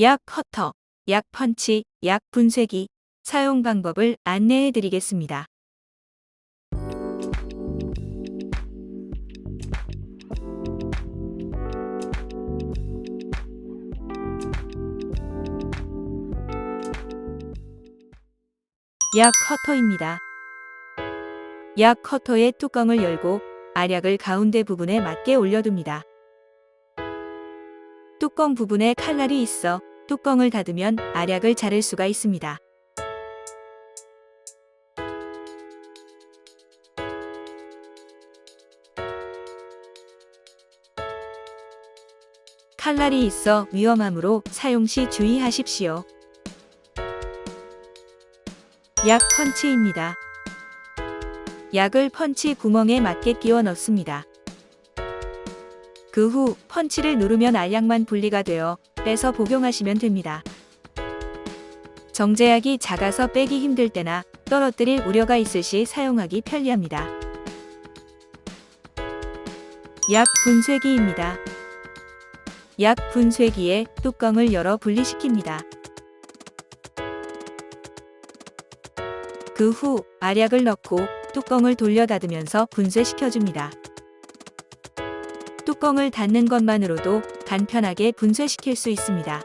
약 커터, 약 펀치, 약 분쇄기 사용 방법을 안내해 드리겠습니다. 약 커터입니다. 약 커터의 뚜껑을 열고 알약을 가운데 부분에 맞게 올려둡니다. 뚜껑 부분에 칼날이 있어 뚜껑을 닫으면 알약을 자를 수가 있습니다. 칼날이 있어 위험하므로 사용 시 주의하십시오. 약 펀치입니다. 약을 펀치 구멍에 맞게 끼워 넣습니다. 그 후 펀치를 누르면 알약만 분리가 되어 빼서 복용하시면 됩니다. 정제약이 작아서 빼기 힘들 때나 떨어뜨릴 우려가 있을 시 사용하기 편리합니다. 약 분쇄기입니다. 약 분쇄기에 뚜껑을 열어 분리시킵니다. 그 후 알약을 넣고 뚜껑을 돌려 닫으면서 분쇄시켜줍니다. 뚜껑을 닫는 것만으로도 간편하게 분쇄시킬 수 있습니다.